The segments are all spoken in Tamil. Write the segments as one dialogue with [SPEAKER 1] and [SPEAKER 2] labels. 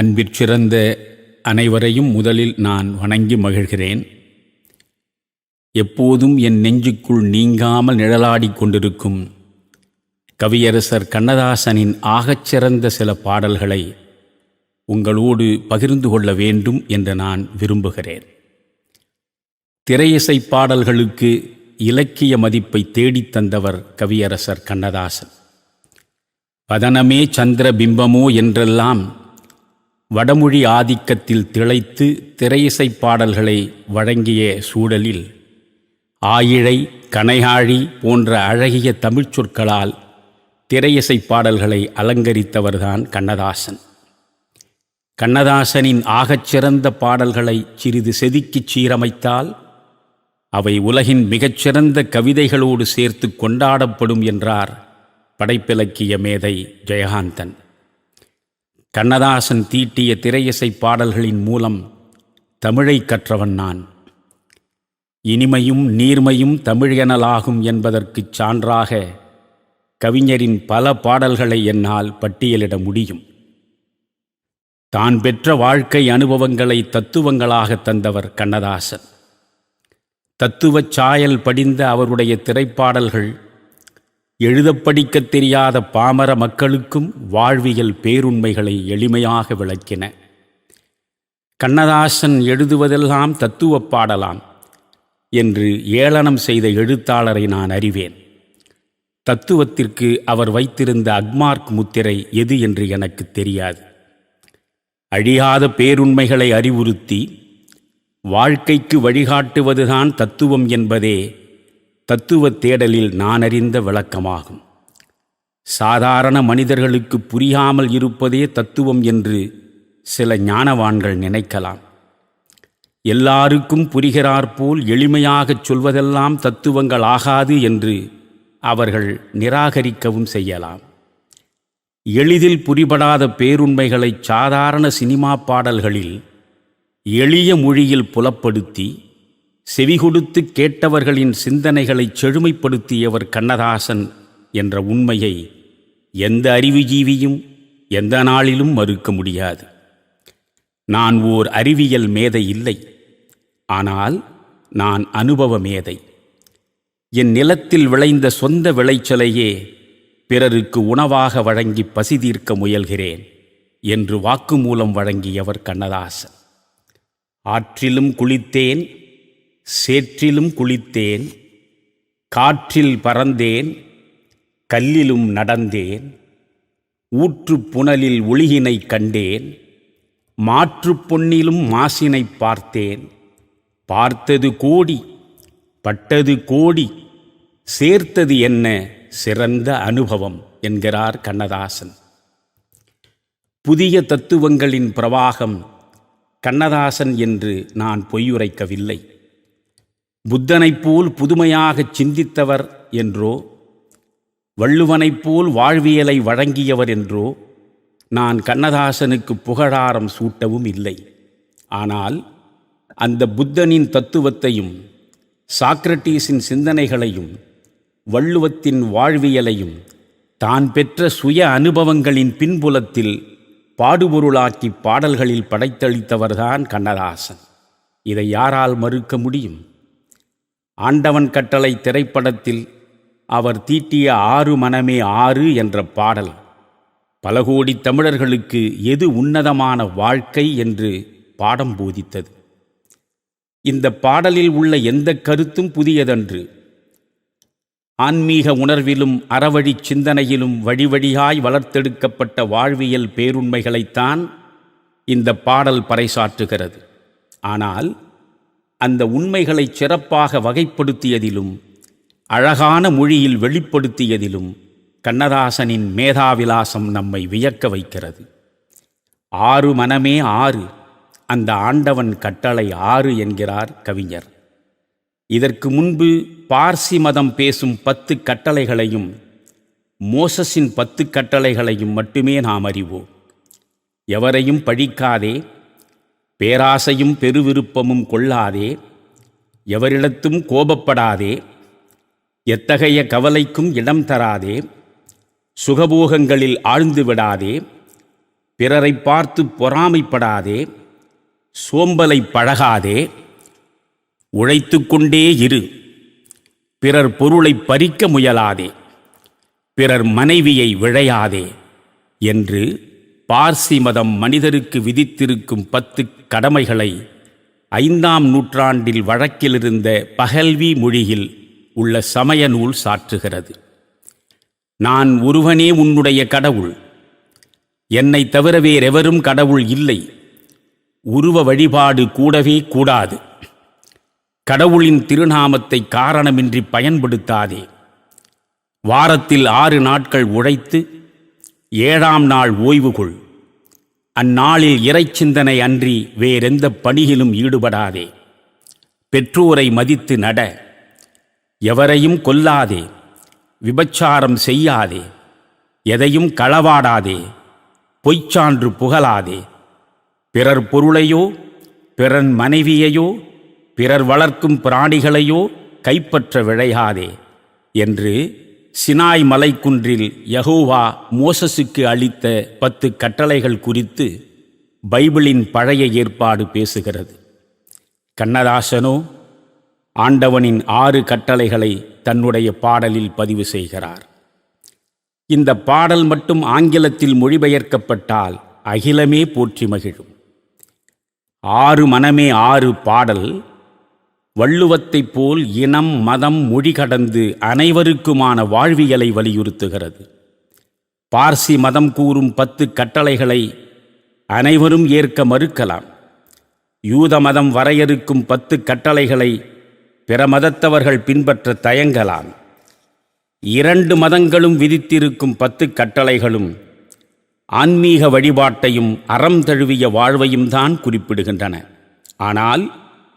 [SPEAKER 1] அன்பிற்சிறந்த அனைவரையும் முதலில் நான் வணங்கி மகிழ்கிறேன். எப்போதும் என் நெஞ்சுக்குள் நீங்காமல் நிழலாடிக் கொண்டிருக்கும் கவியரசர் கண்ணதாசனின் ஆகச்சிறந்த சில பாடல்களை உங்களோடு பகிர்ந்து கொள்ள வேண்டும் என்று நான் விரும்புகிறேன். திரையிசை பாடல்களுக்கு இலக்கிய மதிப்பை தேடித் தந்தவர் கவியரசர் கண்ணதாசன். பதனமே சந்திர பிம்பமோ என்றெல்லாம் வடமொழி ஆதிக்கத்தில் திளைத்து திரையிசை பாடல்களை வழங்கிய சூழலில் ஆயிழை கனையாழி போன்ற அழகிய தமிழ்ச் சொற்களால் திரையிசை பாடல்களை அலங்கரித்தவர்தான் கண்ணதாசன். கண்ணதாசனின் ஆகச்சிறந்த பாடல்களை சிறிது செதுக்கிச் சீரமைத்தால் அவை உலகின் மிகச்சிறந்த கவிதைகளோடு சேர்த்து கொண்டாடப்படும் என்றார் படைப்பிலக்கிய மேதை ஜெயகாந்தன். கண்ணதாசன் தீட்டிய திரையிசை பாடல்களின் மூலம் தமிழை கற்றவன் நான். இனிமையும் நீர்மையும் தமிழெனலாகும் என்பதற்குச் சான்றாக கவிஞரின் பல பாடல்களை என்னால் பட்டியலிட முடியும். தான் பெற்ற வாழ்க்கை அனுபவங்களை தத்துவங்களாக தந்தவர் கண்ணதாசன். தத்துவச் சாயல் படிந்த அவருடைய திரைப்பாடல்கள் எழுதப் படிக்கத் தெரியாத பாமர மக்களுக்கும் வாழ்வியல் பேருண்மைகளை எளிமையாக விளக்கின. கண்ணதாசன் எழுதுவதெல்லாம் தத்துவப் பாடலாம் என்று ஏளனம் செய்த எழுத்தாளரை நான் அறிவேன். தத்துவத்திற்கு அவர் வைத்திருந்த அக்மார்க் முத்திரை எது என்று எனக்கு தெரியாது. அழியாத பேருண்மைகளை அறிவுறுத்தி வாழ்க்கைக்கு வழிகாட்டுவதுதான் தத்துவம் என்பதே தத்துவ தேடலில் நான் அறிந்த விளக்கமாகும். சாதாரண மனிதர்களுக்கு புரியாமல் இருப்பதே தத்துவம் என்று சில ஞானவான்கள் நினைக்கலாம். எல்லாருக்கும் புரிகிறாற்போல் எளிமையாகச் சொல்வதெல்லாம் தத்துவங்கள் ஆகாது என்று அவர்கள் நிராகரிக்கவும் செய்யலாம். எளிதில் புரிபடாத பேருண்மைகளை சாதாரண சினிமா பாடல்களில் எளிய மொழியில் புலப்படுத்தி செவிகொடுத்து கேட்டவர்களின் சிந்தனைகளை செழுமைப்படுத்தியவர் கண்ணதாசன் என்ற உண்மையை எந்த அறிவுஜீவியும் எந்த நாளிலும் மறுக்க முடியாது. நான் ஓர் அறிவியல் மேதை இல்லை. ஆனால் நான் அனுபவ மேதை. என் நிலத்தில் விளைந்த சொந்த விளைச்சலையே பிறருக்கு உணவாக வழங்கி பசி தீர்க்க முயல்கிறேன் என்று வாக்குமூலம் வழங்கியவர் கண்ணதாசன். ஆற்றிலும் குளித்தேன் சேற்றிலும் குளித்தேன் காற்றில் பறந்தேன் கல்லிலும் நடந்தேன் ஊற்றுப் புனலில் ஒளியினை கண்டேன் மாற்றுப் பொன்னிலும் மாசினை பார்த்தேன். பார்த்தது கோடி பட்டது கோடி சேர்த்தது என்ன சிறந்த அனுபவம் என்கிறார் கண்ணதாசன். புதிய தத்துவங்களின் பிரவாகம் கண்ணதாசன் என்று நான் பொய்யுரைக்கவில்லை. புத்தனைப் போல் புதுமையாகச் சிந்தித்தவர் என்றோ வள்ளுவனைப் போல் வாழ்வியலை வழங்கியவர் என்றோ நான் கண்ணதாசனுக்கு புகழாரம் சூட்டவும் இல்லை. ஆனால் அந்த புத்தனின் தத்துவத்தையும் சாக்ரட்டீஸின் சிந்தனைகளையும் வள்ளுவத்தின் வாழ்வியலையும் தான் பெற்ற சுய அனுபவங்களின் பின்புலத்தில் பாடுபொருளாக்கி பாடல்களில் படைத்தளித்தவர்தான் கண்ணதாசன். இதை யாரால் மறுக்க முடியும்? ஆண்டவன் கட்டளை திரைப்படத்தில் அவர் தீட்டிய ஆறு மனமே ஆறு என்ற பாடல். பல கோடி தமிழர்களுக்கு எது உன்னதமான வாழ்க்கை என்று பாடம் போதித்தது. இந்த பாடலில் உள்ள எந்த கருத்தும் புதியதன்று. ஆன்மீக உணர்விலும் அறவழி சிந்தனையிலும் வழிவழியாய் வளர்த்தெடுக்கப்பட்ட வாழ்வியல் பேருண்மைகளைத்தான் இந்த பாடல் பறைசாற்றுகிறது. ஆனால் அந்த உண்மைகளை சிறப்பாக வகைப்படுத்தியதிலும் அழகான மொழியில் வெளிப்படுத்தியதிலும் கண்ணதாசனின் மேதாவிலாசம் நம்மை வியக்க வைக்கிறது. ஆறு மனமே ஆறு அந்த ஆண்டவன் கட்டளை ஆறு என்கிறார் கவிஞர். இதற்கு முன்பு பார்சி மதம் பேசும் பத்து கட்டளைகளையும் மோசஸின் பத்து கட்டளைகளையும் மட்டுமே நாம் அறிவோம். எவரையும் பழிக்காதே பேராசையும் பெருவிருப்பமும் கொள்ளாதே எவரிடத்தும் கோபப்படாதே எத்தகைய கவலைக்கும் இடம் தராதே சுகபோகங்களில் ஆழ்ந்து விடாதே பிறரை பார்த்து பொறாமைப்படாதே சோம்பலை பழகாதே உழைத்துக்கொண்டே இரு பிறர் பொருளை பறிக்க முயலாதே பிறர் மனைவியை விழையாதே என்று பார்சி மதம் மனிதருக்கு விதித்திருக்கும் பத்து கடமைகளை ஐந்தாம் நூற்றாண்டில் வழக்கிலிருந்த பகல்வி மொழியில் உள்ள சமய நூல் சாற்றுகிறது. நான் ஒருவனே உன்னுடைய கடவுள். என்னை தவிர வேறெவரும் கடவுள் இல்லை. உருவ வழிபாடு கூடவே கூடாது. கடவுளின் திருநாமத்தை காரணமின்றி பயன்படுத்தாதே. வாரத்தில் ஆறு நாட்கள் உழைத்து ஏழாம் நாள் ஓய்வு கொள். அந்நாளில் இறைச்சிந்தனை அன்றி வேறெந்த பணியிலும் ஈடுபடாதே. பெற்றோரை மதித்து நட. எவரையும் கொல்லாதே. விபச்சாரம் செய்யாதே. எதையும் களவாடாதே. பொய்ச்சான்று புகழாதே. பிறர் பொருளையோ பிறன் மனைவியையோ பிறர் வளர்க்கும் பிராணிகளையோ கைப்பற்ற விழையாதே. என்று சினாய் மலைக்குன்றில் யகோவா மோசஸுக்கு அளித்த பத்து கட்டளைகள் குறித்து பைபிளின் பழைய ஏற்பாடு பேசுகிறது. கண்ணதாசனோ ஆண்டவனின் ஆறு கட்டளைகளை தன்னுடைய பாடலில் பதிவு செய்கிறார். இந்த பாடல் மட்டும் ஆங்கிலத்தில் மொழிபெயர்க்கப்பட்டால் அகிலமே போற்றி மகிழும். ஆறு மனமே ஆறு பாடல் வள்ளுவத்தைப் போல் இனம் மதம் மொழி கடந்து அனைவருக்குமான வாழ்வியலை வலியுறுத்துகிறது. பார்சி மதம் கூறும் பத்து கட்டளைகளை அனைவரும் ஏற்க மறுக்கலாம். யூத மதம் வரையறுக்கும் பத்து கட்டளைகளை பிற மதத்தவர்கள் பின்பற்ற தயங்கலாம். இரண்டு மதங்களும் விதித்திருக்கும் பத்து கட்டளைகளும் ஆன்மீக வழிபாட்டையும் அறம் தழுவிய வாழ்வையும் தான் குறிப்பிடுகின்றன. ஆனால்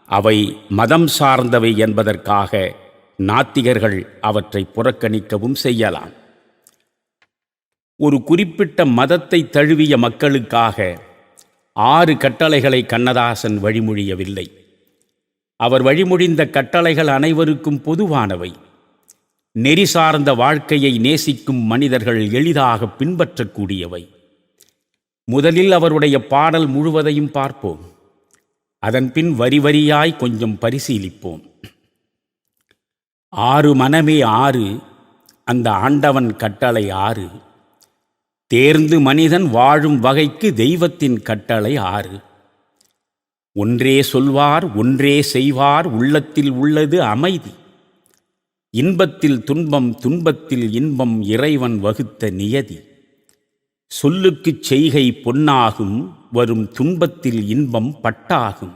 [SPEAKER 1] அவை மதம் சார்ந்தவை என்பதற்காக நாத்திகர்கள் அவற்றை புறக்கணிக்கவும் செய்யலாம். ஒரு குறிப்பிட்ட மதத்தை தழுவிய மக்களுக்காக ஆறு கட்டளைகளை கண்ணதாசன் வழிமொழியவில்லை. அவர் வழிமொழிந்த கட்டளைகள் அனைவருக்கும் பொதுவானவை. நெறி சார்ந்த வாழ்க்கையை நேசிக்கும் மனிதர்கள் எளிதாக பின்பற்றக்கூடியவை. முதலில் அவருடைய பாடல் முழுவதையும் பார்ப்போம். அதன்பின் வரி வரியாய் கொஞ்சம் பரிசீலிப்போம். ஆறு மனமே ஆறு அந்த ஆண்டவன் கட்டளை ஆறு. தேர்ந்து மனிதன் வாழும் வகைக்கு தெய்வத்தின் கட்டளை ஆறு. ஒன்றே சொல்வார் ஒன்றே செய்வார் உள்ளத்தில் உள்ளது அமைதி. இன்பத்தில் துன்பம் துன்பத்தில் இன்பம் இறைவன் வகுத்த நியதி. சொல்லுக்குச் செய்கை பொன்னாகும் வரும் துன்பத்தில் இன்பம் பட்டாகும்.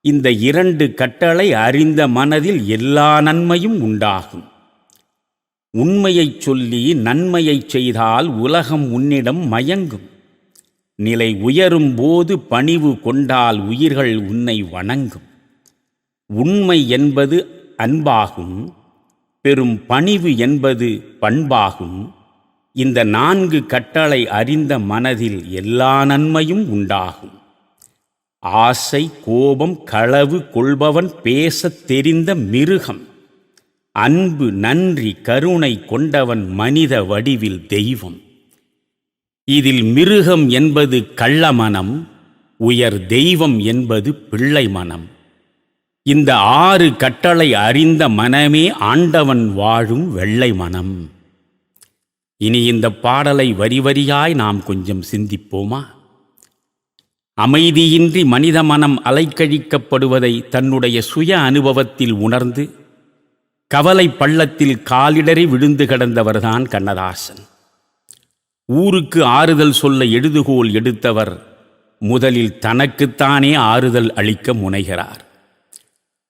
[SPEAKER 1] இந்த இரண்டு கட்டளை அறிந்த மனதில் எல்லா நன்மையும் உண்டாகும். உண்மையைச் சொல்லி நன்மையைச் செய்தால் உலகம் உன்னிடம் மயங்கும். நிலை உயரும் போது பணிவு கொண்டால் உயிர்கள் உன்னை வணங்கும். உண்மை என்பது அன்பாகும் பெரும் பணிவு என்பது பண்பாகும். இந்த நான்கு கட்டளை அறிந்த மனதில் எல்லா நன்மையும் உண்டாகும். ஆசை கோபம் களவு கொள்பவன் பேசத் தெரிந்த மிருகம். அன்பு நன்றி கருணை கொண்டவன் மனித வடிவில் தெய்வம். இதில் மிருகம் என்பது கள்ள மனம் உயர் தெய்வம் என்பது பிள்ளை மனம். இந்த ஆறு கட்டளை அறிந்த மனமே ஆண்டவன் வாழும் வெள்ளை மனம். இனி இந்த பாடலை வரி வரியாய் நாம் கொஞ்சம் சிந்திப்போமா? அமைதியின்றி மனித மனம் அலைக்கழிக்கப்படுவதை தன்னுடைய சுய அனுபவத்தில் உணர்ந்து கவலை பள்ளத்தில் காலிடறி விழுந்து கிடந்தவர்தான் கண்ணதாசன். ஊருக்கு ஆறுதல் சொல்ல எழுதுகோல் எடுத்தவர் முதலில் தனக்குத்தானே ஆறுதல் அளிக்க முனைகிறார்.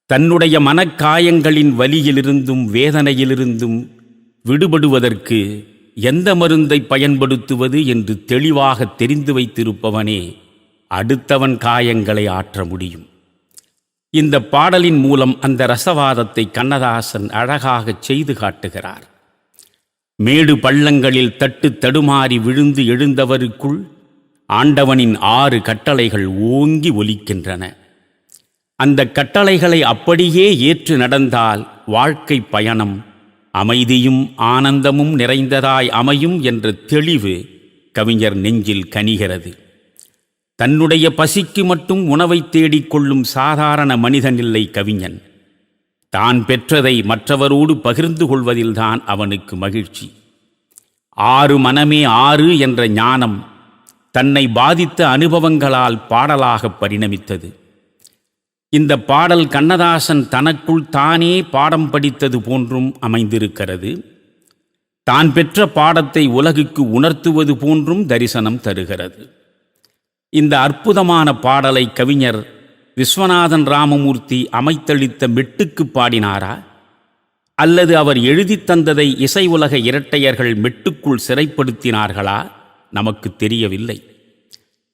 [SPEAKER 1] தன்னுடைய மனக்காயங்களின் வலியிலிருந்தும் வேதனையிலிருந்தும் விடுபடுவதற்கு எந்த மருந்தை பயன்படுத்துவது என்று தெளிவாக தெரிந்து வைத்திருப்பவனே அடுத்தவன் காயங்களை ஆற்ற முடியும். இந்த பாடலின் மூலம் அந்த ரசவாதத்தை கண்ணதாசன் அழகாகச் செய்து காட்டுகிறார். மேடு பள்ளங்களில் தட்டு தடுமாறி விழுந்து எழுந்தவருக்குள் ஆண்டவனின் ஆறு கட்டளைகள் ஓங்கி ஒலிக்கின்றன. அந்த கட்டளைகளை அப்படியே ஏற்று நடந்தால் வாழ்க்கை பயணம் அமைதியும் ஆனந்தமும் நிறைந்ததாய் அமையும் என்ற தெளிவு கவிஞர் நெஞ்சில் கனிகிறது. தன்னுடைய பசிக்கு மட்டும் உணவை தேடிக் கொள்ளும் சாதாரண மனிதனில்லை கவிஞன். தான் பெற்றதை மற்றவரோடு பகிர்ந்து கொள்வதில்தான் அவனுக்கு மகிழ்ச்சி. ஆறு மனமே ஆறு என்ற ஞானம் தன்னை பாதித்த அனுபவங்களால் பாடலாக பரிணமித்தது. இந்த பாடல் கண்ணதாசன் தனக்குள் தானே பாடம் படித்தது போன்றும் அமைந்திருக்கிறது. தான் பெற்ற பாடத்தை உலகுக்கு உணர்த்துவது போன்றும் தரிசனம் தருகிறது. இந்த அற்புதமான பாடலை கவிஞர் விஸ்வநாதன் ராமமூர்த்தி அமைத்தளித்த மெட்டுக்கு பாடினாரா? அல்லது அவர் எழுதித் தந்ததை இசை உலக இரட்டையர்கள் மெட்டுக்குள் சிறைப்படுத்தினார்களா? நமக்கு தெரியவில்லை.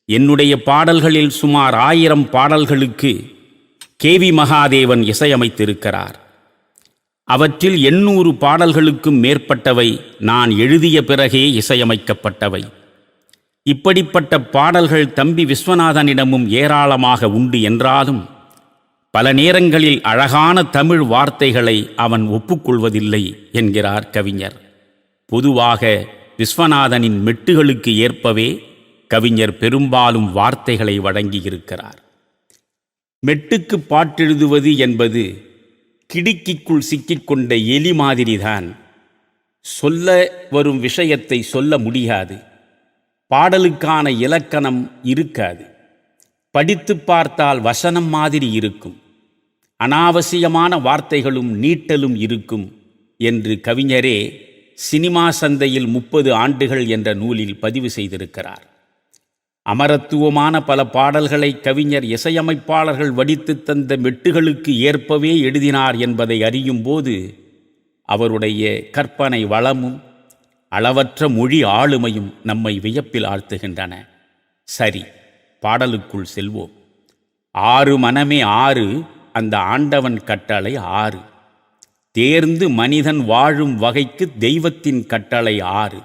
[SPEAKER 1] என்னுடைய பாடல்களில் சுமார் ஆயிரம் பாடல்களுக்கு கேவி மகாதேவன் இசையமைத்திருக்கிறார். அவற்றில் எண்ணூறு பாடல்களுக்கும் மேற்பட்டவை நான் எழுதிய பிறகே இசையமைக்கப்பட்டவை. இப்படிப்பட்ட பாடல்கள் தம்பி விஸ்வநாதனிடமும் ஏராளமாக உண்டு என்றாலும் பல நேரங்களில் அழகான தமிழ் வார்த்தைகளை அவன் ஒப்புக்கொள்வதில்லை என்கிறார் கவிஞர். பொதுவாக விஸ்வநாதனின் மெட்டுகளுக்கு ஏற்பவே கவிஞர் பெரும்பாலும் வார்த்தைகளை வழங்கியிருக்கிறார். மெட்டுக்கு பாட்டெழுதுவது என்பது கிடுக்கிக்குள் சிக்கிக்கொண்ட எலி மாதிரிதான். சொல்ல வரும் விஷயத்தை சொல்ல முடியாது. பாடலுக்கான இலக்கணம் இருக்காது. படித்து பார்த்தால் வசனம் மாதிரி இருக்கும். அனாவசியமான வார்த்தைகளும் நீட்டலும் இருக்கும் என்று கவிஞரே சினிமா சந்தையில் முப்பது ஆண்டுகள் என்ற நூலில் பதிவு செய்திருக்கிறார். அமரத்துவமான பல பாடல்களை கவிஞர் இசையமைப்பாளர்கள் வடித்து தந்த மெட்டுகளுக்கு ஏற்பவே எழுதினார் என்பதை அறியும்போது அவருடைய கற்பனை வளமும் அளவற்ற மொழி ஆளுமையும் நம்மை வியப்பில் ஆழ்த்துகின்றன. சரி பாடலுக்குள் செல்வோம். ஆறு மனமே ஆறு அந்த ஆண்டவன் கட்டளை ஆறு. தேர்ந்து மனிதன் வாழும் வகைக்கு தெய்வத்தின் கட்டளை ஆறு.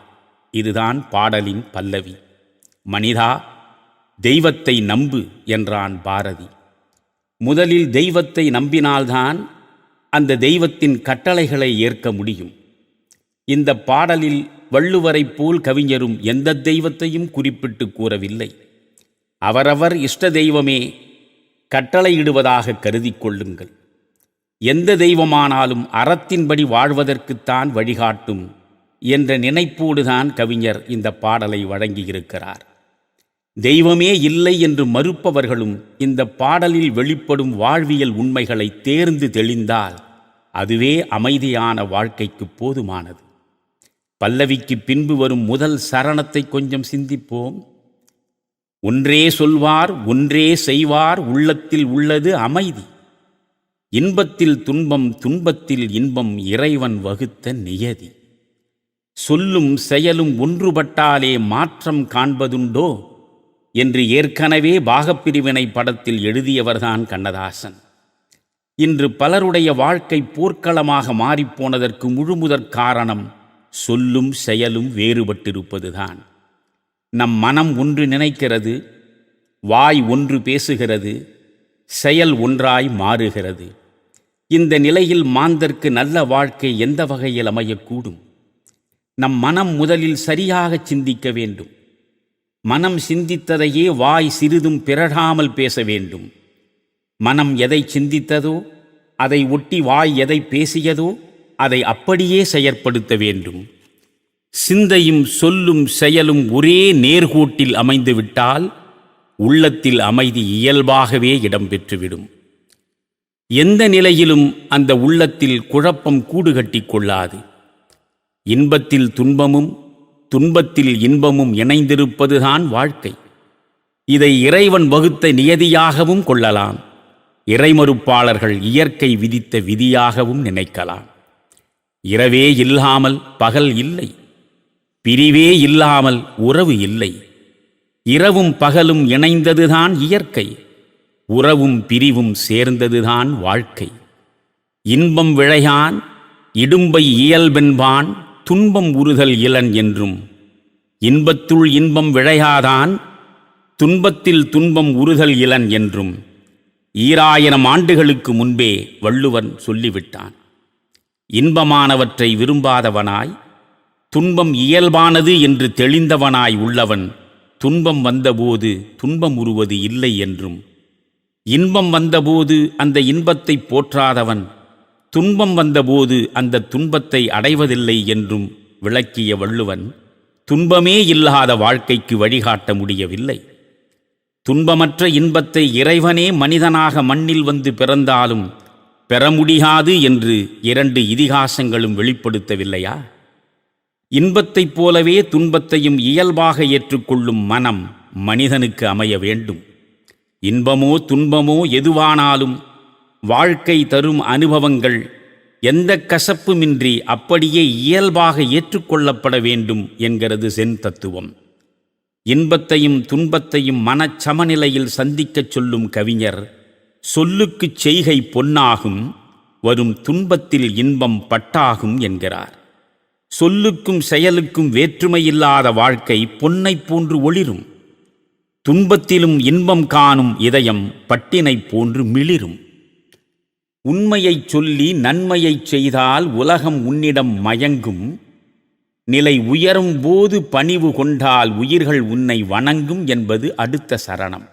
[SPEAKER 1] இதுதான் பாடலின் பல்லவி. மனிதா தெய்வத்தை நம்பு என்றான் பாரதி. முதலில் தெய்வத்தை நம்பினால்தான் அந்த தெய்வத்தின் கட்டளைகளை ஏற்க முடியும். இந்த பாடலில் வள்ளுவரைப் போல் கவிஞரும் எந்த தெய்வத்தையும் குறிப்பிட்டு கூறவில்லை. அவரவர் இஷ்ட தெய்வமே கட்டளையிடுவதாக கருதி கொள்ளுங்கள். எந்த தெய்வமானாலும் அறத்தின்படி வாழ்வதற்குத்தான் வழிகாட்டும் என்ற நினைப்போடுதான் கவிஞர் இந்த பாடலை வழங்கியிருக்கிறார். தெய்வமே இல்லை என்று மறுப்பவர்களும் இந்த பாடலில் வெளிப்படும் வாழ்வியல் உண்மைகளை தேர்ந்து தெளிந்தால் அதுவே அமைதியான வாழ்க்கைக்கு போதுமானது. பல்லவிக்கு பின்பு வரும் முதல் சரணத்தை கொஞ்சம் சிந்திப்போம். ஒன்றே சொல்வார் ஒன்றே செய்வார் உள்ளத்தில் உள்ளது அமைதி. இன்பத்தில் துன்பம் துன்பத்தில் இன்பம் இறைவன் வகுத்த நியதி. சொல்லும் செயலும் ஒன்றுபட்டாலே மாற்றம் காண்பதுண்டோ? என்று ஏற்கனவே பாகப்பிரிவினை படத்தில் எழுதியவர்தான் கண்ணதாசன். இன்று பலருடைய வாழ்க்கை போர்க்களமாக மாறிப்போனதற்கு முழுமுதற் காரணம் சொல்லும் செயலும் வேறுபட்டிருப்பதுதான். நம் மனம் ஒன்று நினைக்கிறது வாய் ஒன்று பேசுகிறது செயல் ஒன்றாய் மாறுகிறது. இந்த நிலையில் மாந்தர்க்கு நல்ல வாழ்க்கை எந்த வகையில் அமையக்கூடும்? நம் மனம் முதலில் சரியாக சிந்திக்க வேண்டும். மனம் சிந்தித்ததையே வாய் சிறிதும் பிறழாமல் பேச வேண்டும். மனம் எதை சிந்தித்ததோ அதை ஒட்டி வாய் எதை பேசியதோ அதை அப்படியே செயற்படுத்த வேண்டும். சிந்தையும் சொல்லும் செயலும் ஒரே நேர்கோட்டில் அமைந்துவிட்டால் உள்ளத்தில் அமைதி இயல்பாகவே இடம்பெற்றுவிடும் எந்த நிலையிலும் அந்த உள்ளத்தில் குழப்பம் கூடுகட்டி கொள்ளாது. இன்பத்தில் துன்பமும் துன்பத்தில் இன்பமும் இணைந்திருப்பதுதான் வாழ்க்கை. இதை இறைவன் வகுத்த நியதியாகவும் கொள்ளலாம். இறைமறுப்பாளர்கள் இயற்கை விதித்த விதியாகவும் நினைக்கலாம். இரவே இல்லாமல் பகல் இல்லை. பிரிவே இல்லாமல் உறவு இல்லை. இரவும் பகலும் இணைந்ததுதான் இயற்கை. உறவும் பிரிவும் சேர்ந்ததுதான் வாழ்க்கை. இன்பம் விழையான் இடும்பை இயல்பென்பான் துன்பம் உறுதல் இலன் என்றும் இன்பத்துள் இன்பம் விழையாதான் துன்பத்தில் துன்பம் உறுதல் இலன் என்றும் ஈராயிரம் ஆண்டுகளுக்கு முன்பே வள்ளுவன் சொல்லிவிட்டான். இன்பமானவற்றை விரும்பாதவனாய் துன்பம் இயல்பானது என்று தெளிந்தவனாய் உள்ளவன் துன்பம் வந்தபோது துன்பம் உருவது இல்லை என்றும் இன்பம் வந்தபோது அந்த இன்பத்தை போற்றாதவன் துன்பம் வந்தபோது அந்த துன்பத்தை அடைவதில்லை என்றும் விளக்கிய வள்ளுவன் துன்பமே இல்லாத வாழ்க்கைக்கு வழிகாட்ட முடியவில்லை. துன்பமற்ற இன்பத்தை இறைவனே மனிதனாக மண்ணில் வந்து பிறந்தாலும் பெற முடியாது என்று இரண்டு இதிகாசங்களும் வெளிப்படுத்தவில்லையா? இன்பத்தைப் போலவே துன்பத்தையும் இயல்பாக ஏற்றுக்கொள்ளும் மனம் மனிதனுக்கு அமைய வேண்டும். இன்பமோ துன்பமோ எதுவானாலும் வாழ்க்கை தரும் அனுபவங்கள் எந்த கசப்புமின்றி அப்படியே இயல்பாக ஏற்றுக்கொள்ளப்பட வேண்டும் என்கிறது சென் தத்துவம். இன்பத்தையும் துன்பத்தையும் மனச்சமநிலையில் சந்திக்கச் சொல்லும் கவிஞர் சொல்லுக்குச் செய்கை பொன்னாகும் வரும் துன்பத்தில் இன்பம் பட்டாகும் என்கிறார். சொல்லுக்கும் செயலுக்கும் வேற்றுமையில்லாத வாழ்க்கை பொன்னைப் போன்று ஒளிரும். துன்பத்திலும் இன்பம் காணும் இதயம் பட்டினைப் போன்று மிளிரும். உண்மையைச் சொல்லி நன்மையைச் செய்தால் உலகம் உன்னிடம் மயங்கும். நிலை உயரும் போது பணிவு கொண்டால் உயிர்கள் உன்னை வணங்கும் என்பது அடுத்த சரணம்.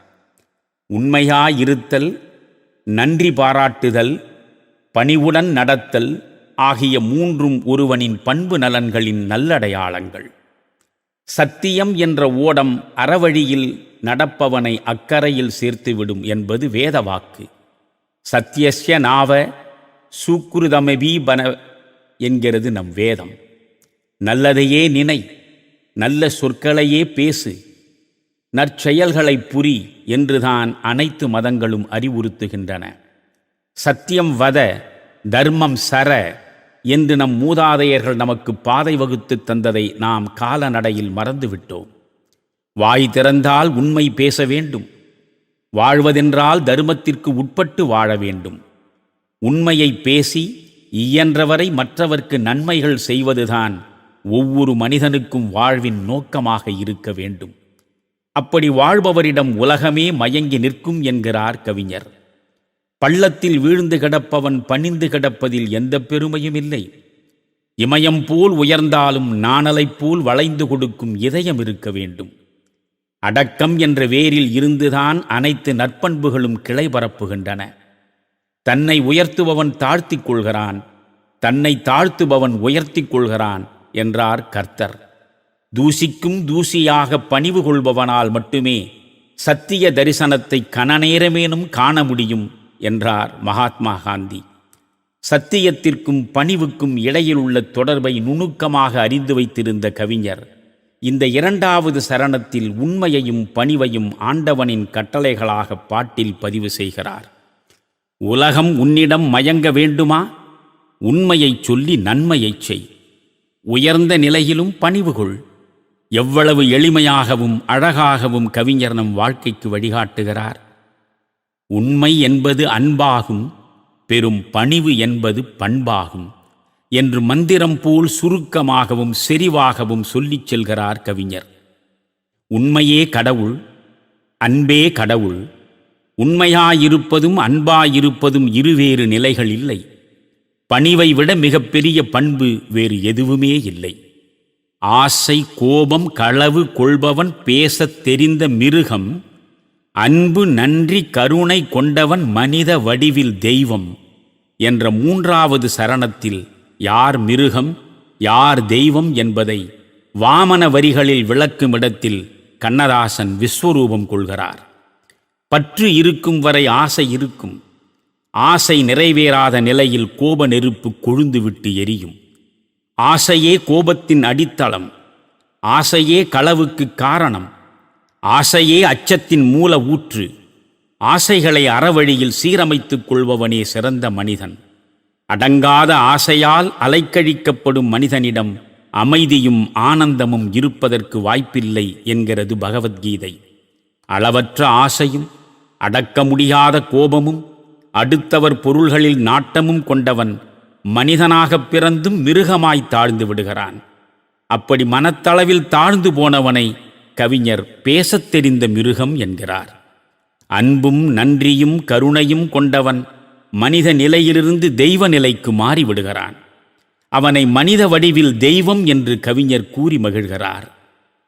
[SPEAKER 1] உண்மையாயிருத்தல் நன்றி பாராட்டுதல் பணிவுடன் நடத்தல் ஆகிய மூன்றும் ஒருவனின் பண்பு நலன்களின் நல்லடையாளங்கள். சத்தியம் என்ற ஓடம் அறவழியில் நடப்பவனை அக்கறையில் சேர்த்துவிடும் என்பது வேதவாக்கு. சத்தியஸ்ய நாவ சூக்குருதமபீபன என்கிறது நம் வேதம். நல்லதையே நினை நல்ல சொற்களையே பேசு நற்செயல்களைப் புரி என்றுதான் அனைத்து மதங்களும் அறிவுறுத்துகின்றன. சத்தியம் வத தர்மம் சர என்று நம் மூதாதையர்கள் நமக்கு பாதை வகுத்து தந்ததை நாம் காலநடையில் மறந்துவிட்டோம். வாய் திறந்தால் உண்மை பேச வேண்டும். வாழ்வதென்றால் தர்மத்திற்கு உட்பட்டு வாழ வேண்டும். உண்மையை பேசி இயன்றவரை மற்றவர்க்கு நன்மைகள் செய்வதுதான் ஒவ்வொரு மனிதனுக்கும் வாழ்வின் நோக்கமாக இருக்க வேண்டும். அப்படி வாழ்பவரிடம் உலகமே மயங்கி நிற்கும் என்கிறார் கவிஞர். பள்ளத்தில் வீழ்ந்து கிடப்பவன் பணிந்து கிடப்பதில் எந்த பெருமையும் இல்லை. இமயம் போல் உயர்ந்தாலும் நாணலைப் போல் வளைந்து கொடுக்கும் இதயம் இருக்க வேண்டும். அடக்கம் என்ற வேரில் இருந்துதான் அனைத்து நற்பண்புகளும் கிளை பரப்புகின்றன. தன்னை உயர்த்துபவன் தாழ்த்திக் கொள்கிறான் தன்னை தாழ்த்துபவன் உயர்த்திக் கொள்கிறான் என்றார் கர்த்தர். தூசிக்கும் தூசியாக பணிவு கொள்பவனால் மட்டுமே சத்திய தரிசனத்தை கனநேரமேனும் காண முடியும் என்றார் மகாத்மா காந்தி. சத்தியத்திற்கும் பணிவுக்கும் இடையில் உள்ள தொடர்பை நுணுக்கமாக அறிந்து வைத்திருந்த கவிஞர் இந்த இரண்டாவது சரணத்தில் உண்மையையும் பணிவையும் ஆண்டவனின் கட்டளைகளாக பாட்டில் பதிவு செய்கிறார். உலகம் உன்னிடம் மயங்க வேண்டுமா? உண்மையைச் சொல்லி நன்மையைச் செய். உயர்ந்த நிலையிலும் பணிவு கொள். எவ்வளவு எளிமையாகவும் அழகாகவும் கவிஞர் நம் வாழ்க்கைக்கு வழிகாட்டுகிறார். உண்மை என்பது அன்பாகும் பெரும் பணிவு என்பது பண்பாகும். என்று மந்திரம் போல் சுருக்கமாகவும் செறிவாகவும் சொல்லிச் செல்கிறார் கவிஞர். உண்மையே கடவுள் அன்பே கடவுள் உண்மையாயிருப்பதும் அன்பாயிருப்பதும் இருவேறு நிலைகள் இல்லை. பணிவை விட மிகப்பெரிய பண்பு வேறு எதுவுமே இல்லை. ஆசை கோபம் களவு கொள்பவன் பேசத் தெரிந்த மிருகம் அன்பு நன்றி கருணை கொண்டவன் மனித வடிவில் தெய்வம் என்ற மூன்றாவது சரணத்தில் யார் மிருகம் யார் தெய்வம் என்பதை வாமன வரிகளில் விளக்கும் இடத்தில் கண்ணதாசன் விஸ்வரூபம் கொள்கிறார். பற்று இருக்கும் வரை ஆசை இருக்கும். ஆசை நிறைவேறாத நிலையில் கோப நெருப்பு கொழுந்துவிட்டு எரியும். ஆசையே கோபத்தின் அடித்தளம். ஆசையே களவுக்கு காரணம். ஆசையே அச்சத்தின் மூல ஊற்று. ஆசைகளை அறவழியில் சீரமைத்துக் கொள்பவனே சிறந்த மனிதன். அடங்காத ஆசையால் அலைக்கழிக்கப்படும் மனிதனிடம் அமைதியும் ஆனந்தமும் இருப்பதற்கு வாய்ப்பில்லை என்கிறது பகவத்கீதை. அளவற்ற ஆசையும் அடக்க முடியாத கோபமும் அடுத்தவர் பொருள்களில் நாட்டமும் கொண்டவன் மனிதனாகப் பிறந்தும் மிருகமாய் தாழ்ந்து விடுகிறான். அப்படி மனத்தளவில் தாழ்ந்து போனவனை கவிஞர் பேசத் தெரிந்த மிருகம் என்கிறார். அன்பும் நன்றியும் கருணையும் கொண்டவன் மனித நிலையிலிருந்து தெய்வ நிலைக்கு மாறிவிடுகிறான். அவனை மனித வடிவில் தெய்வம் என்று கவிஞர் கூறி மகிழ்கிறார்.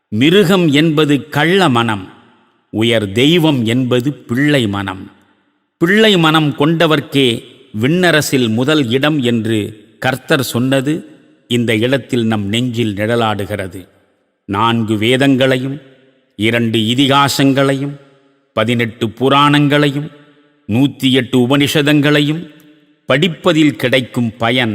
[SPEAKER 1] மிருகம் என்பது கள்ள மனம் உயர் தெய்வம் என்பது பிள்ளை மனம். பிள்ளை மனம் கொண்டவர்க்கே விண்ணரசில் முதல் இடம் என்று கர்த்தர் சொன்னது இந்த இடத்தில் நம் நெஞ்சில் நிழலாடுகிறது. நான்கு வேதங்களையும் இரண்டு இதிகாசங்களையும் பதினெட்டு புராணங்களையும் நூற்றி எட்டு உபனிஷதங்களையும் படிப்பதில் கிடைக்கும் பயன்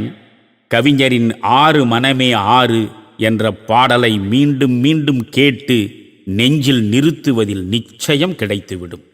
[SPEAKER 1] கவிஞரின் ஆறு மனமே ஆறு என்ற பாடலை மீண்டும் மீண்டும் கேட்டு நெஞ்சில் நிறுத்துவதில் நிச்சயம் கிடைத்துவிடும்.